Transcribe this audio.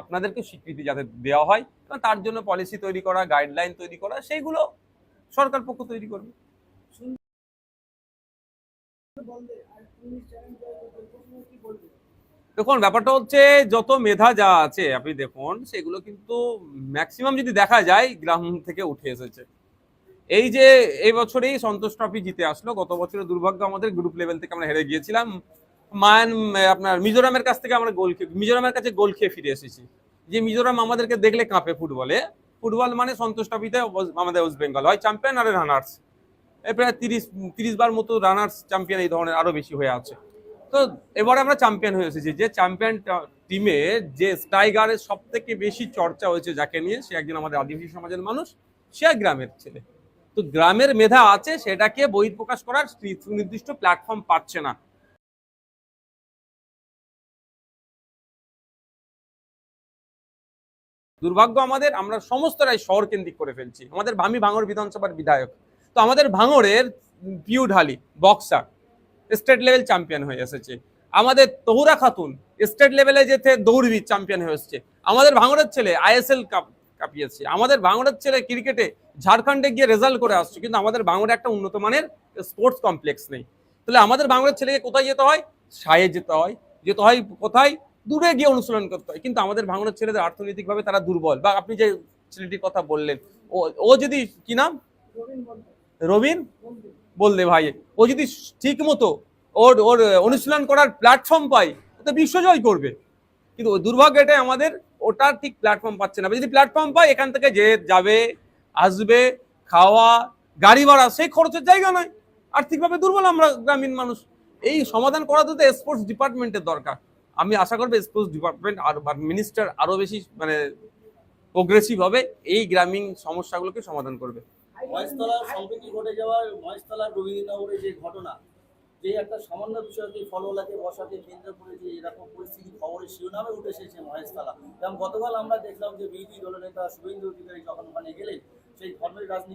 আপনাদেরকে স্বীকৃতি যাতে দেওয়া হয় তার জন্য পলিসি তৈরি করা গাইডলাইন তৈরি করা সেইগুলো সরকার পক্ষ তৈরি করবে। দেখুন, ব্যাপারটা হচ্ছে যত মেধা যা আছে, আপনি দেখুন, সেগুলো কিন্তু ম্যাক্সিমাম যদি দেখা যায়, গ্রাম থেকে উঠে এসেছে। এই যে, এই বছরেই সন্তোষ ট্রফি জিতে আসলো। গত বছরের দুর্ভাগ্য আমাদের গ্রুপ লেভেল থেকে আমরা হেরে গিয়েছিলাম। মায়ান আপনার মিজোরামের কাছ থেকে আমরা গোল খেয়ে, মিজোরামের কাছে গোল খেয়ে ফিরে এসেছি। যে মিজোরাম আমাদেরকে দেখলে কাঁপে ফুটবলে। ফুটবল মানে সন্তোষ ট্রফিতে আমাদের ওয়েস্ট বেঙ্গল হয় চ্যাম্পিয়ন আর রানার্স। প্রায় তিরিশ তিরিশ বার মতো রানার্স চ্যাম্পিয়ন এই ধরনের আরও বেশি হয়ে আছে। তো এবারে আমরা চ্যাম্পিয়ন হয়ে এসেছি। যে চ্যাম্পিয়ন টিমে যে স্ট্রাইগারের সব থেকে বেশি চর্চা হয়েছে যাকে নিয়ে, সে একজন আমাদের আদিবাসী সমাজের মানুষ, সে গ্রামের ছেলে। তো গ্রামের মেধা আছে, সেটাকে বহিঃপ্রকাশ করার সুনির্দিষ্ট প্ল্যাটফর্ম পাচ্ছে না। দুর্ভাগ্য আমাদের, আমরা সমস্তটাই শহর কেন্দ্রিক করে ফেলছি। আমাদের ভামি ভাঙর বিধানসভার বিধায়ক। তো আমাদের ভাঙরের Piu Dhali boxer, state level champion হয়ে এসেছে। আমাদের তহুরা খাতুন, স্টেট লেভেলে যেতে দৌড়বিদ চ্যাম্পিয়ন হয়ে এসেছে। আমাদের ভাঙরের ছেলে আইএসএল কাপ, কাঁপিয়েছে। আমাদের ভাঙরের ছেলে ক্রিকেটে ঝাড়খণ্ডে গিয়ে রেজাল্ট করে আসছে। কিন্তু আমাদের ভাঙরে একটা উন্নত মানের স্পোর্টস কমপ্লেক্স নেই। তাহলে আমাদের বাংলার ছেলেকে কোথায় যেতে হয়? সায়ে যেতে হয়। যেতে হয় কোথায়? দূরে গিয়ে অনুশীলন করতে হয়। কিন্তু আমাদের ভাঙনের ছেলেদের অর্থনৈতিকভাবে তারা দুর্বল। বা আপনি যে ছেলেটির কথা বললেন, ও ও যদি কি নাম? রবিন বললে ভাই। ও যদি ঠিক মতো ওর ওর অনুশীলন করার প্ল্যাটফর্ম পায় তো বিশ্বজয় করবে। কিন্তু দুর্ভাগ্য এটাই আমাদের ওটার ঠিক প্ল্যাটফর্ম পাচ্ছে না। যদি প্ল্যাটফর্ম পায়, এখান থেকে যে যাবে, আসবে, খাওয়া, গাড়ি ভাড়া সেই খরচের জায়গা নয়। আর্থিকভাবে দুর্বল আমরা গ্রামীণ মানুষ। এই সমাধান করা তো স্পোর্টস ডিপার্টমেন্টের দরকার। আমি আশা করব স্পোর্টস ডিপার্টমেন্ট আর মিনিস্টার আরও বেশি মানে প্রোগ্রেসিভ হবে, এই গ্রামীণ সমস্যাগুলোকে সমাধান করবে। মহেশতলার ঘটে রবীন্দ্রনগরে যে ঘটনা একটা কেন্দ্র এরকম খবরের উঠে এসেছে মহেশতলা। গতকাল আমরা দেখলাম যে বিরোধী দলনেতা শুভেন্দু অধিকারী যখন ওখানে গেলেন, সেই ধর্মের রাজনীতি